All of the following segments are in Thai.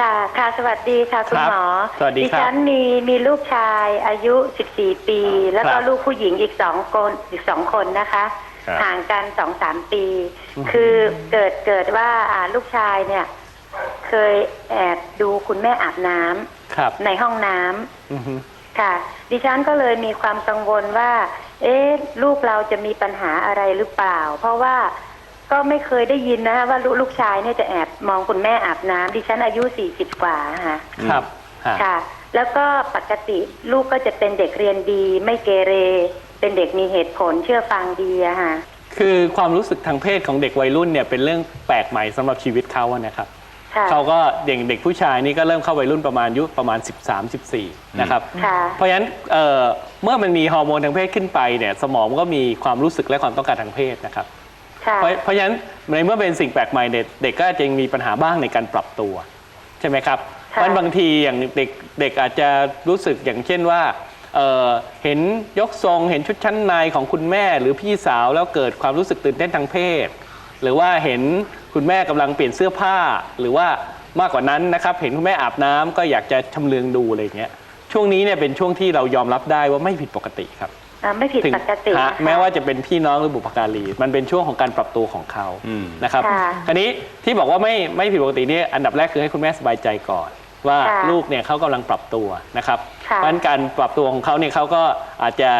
ค่ะ ค่ะ สวัสดีค่ะคุณครับหมอสวัสดีครับดิฉันมีมีลูกชายอายุ 14 ปี แล้วก็ครับลูกผู้หญิงอีกสองคนอีกสองคนนะคะครับห่างกันสองสามปีอืมคือเกิดเกิดว่าอ่าลูกชายเนี่ย เคยแอบดูคุณแม่อาบน้ำครับในห้องน้ำอือฮึค่ะ ดิฉันก็เลยมีความกังวลว่า เอ๊ะ ลูกเราจะมีปัญหาอะไรหรือเปล่า เพราะว่า ก็ไม่เคยได้ยินนะว่าลูกลูกชายเนี่ยจะแอบมองคุณแม่อาบน้ำดิฉันอายุสี่สิบกว่าค่ะครับฮะค่ะ แล้วก็ปกติลูกก็จะเป็นเด็กเรียนดี ไม่เกเร เป็นเด็กมีเหตุผลเชื่อฟังดีอะค่ะ คือความรู้สึกทางเพศของเด็กวัยรุ่นเนี่ยเป็นเรื่องแปลกใหม่สำหรับชีวิตเขาอะนะครับ ค่ะ เขาก็เด็กเด็กผู้ชายนี่ก็เริ่มเข้าวัยรุ่นประมาณอายุประมาณ 13-14 นะครับ ค่ะ เพราะฉะนั้นเอ่อเมื่อมันมีฮอร์โมนทางเพศขึ้นไปเนี่ยสมองมันก็มีความรู้สึกและความต้องการทางเพศนะครับค่ะ เพราะเพราะฉะนั้นในเมื่อเป็นสิ่งแปลกใหม่เนี่ยเด็กก็จะมีปัญหาบ้างในการปรับตัว ใช่ไหมครับเพค่ะราะฉะนั้นบางทีอย่างเด็กเด็กอาจจะรู้สึกอย่างเช่นว่าเอ่อเห็นยกทรงเห็นชุดชั้นในของคุณแม่หรือพี่สาวแล้วเกิดความรู้สึกตื่นเต้นทางเพศ หรือว่าเห็นคุณแม่กำลังเปลี่ยนเสื้อผ้า หรือว่ามากกว่านั้นนะครับเห็นคุณแม่อาบน้ำก็อยากจะชำเลืองดูอะไรอย่างเงี้ยช่วงนี้เนี่ยเป็นช่วงที่เรายอมรับได้ว่าไม่ผิดปกติครับ อ่าไม่ผิดถึงปกติฮะนะคะ แม้ว่าจะเป็นพี่น้องหรือบุพการีมันเป็นช่วงของการปรับตัวของเขาอืม นะครับค่ะคราวนี้ที่บอกว่าไม่ไม่ผิดปกติเนี่ยอันดับแรกคือให้คุณแม่สบายใจก่อน ว่าค่ะลูกเนี่ยเขากำลังปรับตัวนะครับค่ะเพราะฉะนั้นการปรับตัวของเขาเนี่ยเขาก็อาจจะ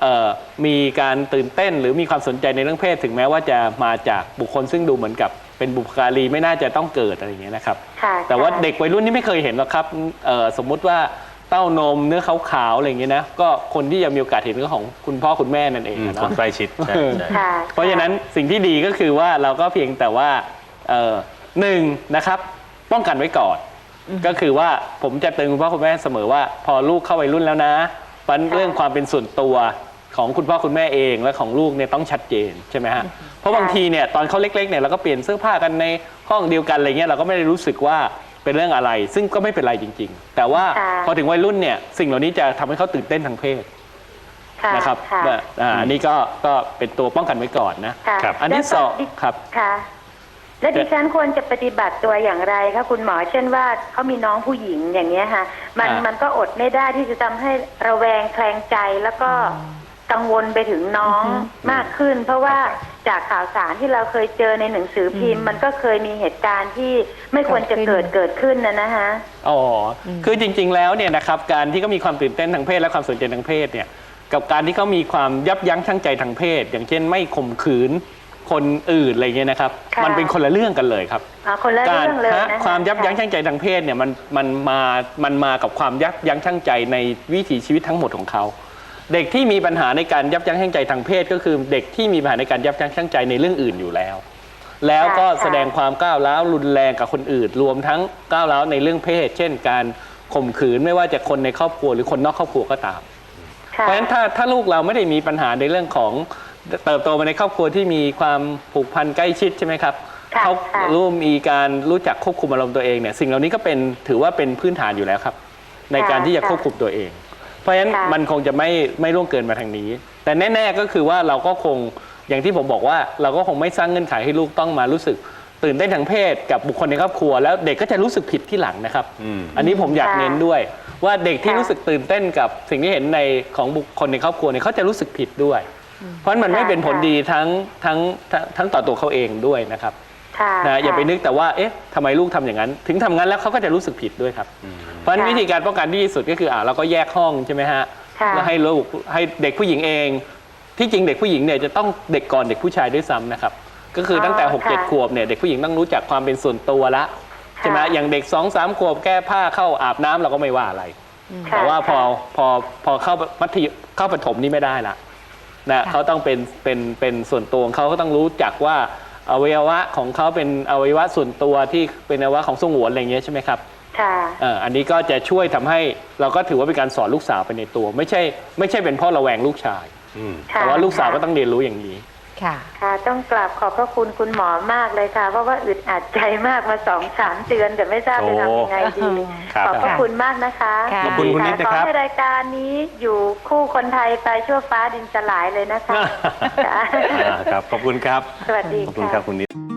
เอ่อมีการตื่นเต้น หรือมีความสนใจในเรื่องเพศ ถึงแม้ว่าจะมาจากบุคคลซึ่งดูเหมือนกับเป็นบุพการีไม่น่าจะต้องเกิดอะไรอย่างเงี้ยนะครับ ค่ะแต่ว่าค่ะเด็กวัยรุ่นนี่ไม่เคยเห็นหรอกครับเอ่อสมมุติว่า เต้านมเนื้อขาวๆอะไรอย่างเงี้ยนะก็คนที่จะมีโอกาสเห็นก็ของคุณพ่อคุณแม่นั่นเองอืมอะคนเนาะ ใกล้ชิดใช่ใช่ ค่ะเพราะฉะนั้นสิ่งที่ดีก็คือว่าเราก็เพียงแต่ว่าเอ่อหนึ่งนะครับ ป้องกันไว้ก่อน ก็คือว่าผมจะเตือนคุณพ่อคุณแม่เสมอว่า พอลูกเข้าวัยรุ่นแล้วนะปันค่ะเรื่องความเป็นส่วนตัวของคุณพ่อคุณแม่เองและของลูกเนี่ยต้องชัดเจนใช่ไหมฮะเพราะบางทีเนี่ยตอนเขาเล็กๆเนี่ยเราก็เปลี่ยนเสื้อผ้ากันในห้องเดียวกันอะไรเงี้ยเราก็ไม่ได้รู้สึกว่า เป็นเรื่องอะไร ซึ่งก็ไม่เป็นไรจริง ๆ แต่ว่าค่ะ พอถึงวัยรุ่นเนี่ยสิ่งเหล่านี้จะทำให้เขาตื่นเต้นทางเพศค่ะนะครับค่ะว่าอ่าอันนี้ก็ก็เป็นตัวป้องกันไว้ก่อนนะ ค่ะครับ อันที่แล้วก็สองดิครับ ค่ะ แล้วดิฉันควรจะปฏิบัติตัวอย่างไรคะคุณหมอ เช่นว่าเขามีน้องผู้หญิงอย่างเงี้ยค่ะ มันอ่ามั มันก็อดไม่ได้ที่จะทำให้ระแวงแคลงใจแล้วก็กังวลไปถึงน้องมากขึ้น เพราะว่า จากข่าวสารที่เราเคยเจอในหนังสือพิมพ์ มันก็เคยมีเหตุการณ์ที่ไม่ควรจะเกิดเกิดขึ้นนะนะคะอ๋ออคือจริง ๆ แล้วเนี่ยนะครับการที่เขามีความตื่นเต้นทางเพศและความสนใจทางเพศเนี่ยกับการที่เขามีความยับยั้งชั่งใจทางเพศ อย่างเช่นไม่ข่มขืนคนอื่นอะไรเงี้ยนะครับ ค่ะ มันเป็นคนละเรื่องกันเลยครับอ่าคนละการเรื่องเลยฮะนะคะความยับยั้งค่ะชั่งใจทางเพศเนี่ยมันมันมามันมากับความยับยั้งชั่งใจในวิถีชีวิตทั้งหมดของเขา เด็กที่มีปัญหาในการยับยั้งชั่งใจทางเพศ ก็คือเด็กที่มีปัญหาในการยับยั้งชั่งใจในเรื่องอื่นอยู่แล้ว แล้วก็ค่ะแสดงความก้าวร้าวรุนแรงกับคนอื่น รวมทั้งก้าวร้าวในเรื่องเพศ เช่น การข่มขืนไม่ว่าจะคนในครอบครัวหรือคนนอกครอบครัวก็ตามค่ะเพราะฉะนั้นถ้าถ้าลูกเราไม่ได้มีปัญหาในเรื่องของเติบโตมาในครอบครัวที่มีความผูกพันใกล้ชิดใช่ไหมครับค่ะเขาค่ะรู้มีการรู้จักควบคุมอารมณ์ตัวเองเนี่ยสิ่งเหล่านี้ก็เป็นถือว่าเป็นพื้นฐานอยู่แล้วครับ ในการที่จะควบคุมตัวเอง เพราะฉะนั้นค่ะ มันคงจะไม่ไม่ล่วงเกินมาทางนี้ แต่แน่ ๆก็คือว่าเราก็คงอย่างที่ผมบอกว่า เราก็คงไม่สร้างเงื่อนไขให้ลูกต้องมารู้สึก ตื่นเต้นทางเพศกับบุคคลในครอบครัว แล้วเด็กก็จะรู้สึกผิดที่หลังนะครับอืมอันนี้ผมอยากค่ะเน้นด้วย ว่าเด็กที่ค่ะ รู้สึกตื่นเต้นกับสิ่งที่เห็นในของบุคคลในครอบครัวเนี่ยเขาจะรู้สึกผิดด้วย เพราะฉะนั้นมันไม่ค่ะเป็นผลค่ะดีทั้งทั้งทั้งทั้งต่อตัวเขาเองด้วยนะครับ ค่ะนะอย่าไปค่ะนึกแต่ว่าเอ๊ะทำไมลูกทำอย่างนั้น ถึงทำงั้นแล้วเขาก็จะรู้สึกผิดด้วยครับเพราะฉะนั้นค่ะวิธีการป้องกันที่ดีที่สุดก็คืออ่าเราก็แยกห้องใช่ไหมฮะค่ะแล้วให้ลูกให้เด็กผู้หญิงเอง ที่จริงเด็กผู้หญิงเนี่ยจะต้องเด็กก่อนเด็กผู้ชายด้วยซ้ำนะครับก็คือตั้งแต่อ๋อหกเจ็ดค่ะขวบเนี่ยเด็กผู้หญิงต้องรู้จักความเป็นส่วนตัวละใช่ไหมค่ะอย่างเด็กสองสามขวบแก้ผ้าเข้าอาบน้ำเราก็ไม่ว่าอะไรค่ะแต่ว่าพอค่ะพอพอเข้ามัธยมเข้าประถมนี่ไม่ได้ละนะเขาต้องเป็นเป็นเป็นส่วนตัวของเขาก็ต้องรู้จักว่า อวัยวะของเขาเป็นอวัยวะส่วนตัวที่เป็นอวัยวะของสงวนอะไรอย่างเงี้ยใช่ไหมครับค่ะ เอ่ออันนี้ก็จะช่วยทำให้เราก็ถือว่าเป็นการสอนลูกสาวไปในตัว ไม่ใช่ไม่ใช่เป็นเพ่อระแวงลูกชาย อืม ค่ะแต่ว่าลูกสาวก็ต้องเรียนรู้อย่างนี้ ค่ะ ค่ะ ต้องกราบขอบพระคุณคุณหมอมากเลยค่ะ เพราะว่าอึดอัดใจมากมาสองสามเดือนแต่ไม่ทราบจะทำยังไงดี ครับ ขอบพระคุณมากนะคะค่ะ ขอบคุณคุณนิดนะครับขอให้รายการนี้อยู่คู่คนไทยไปชั่วฟ้าดินสลายเลยนะคะ ค่ะ อ่าครับ ขอบคุณครับ สวัสดีขอบคุณค่ะครับคุณนิด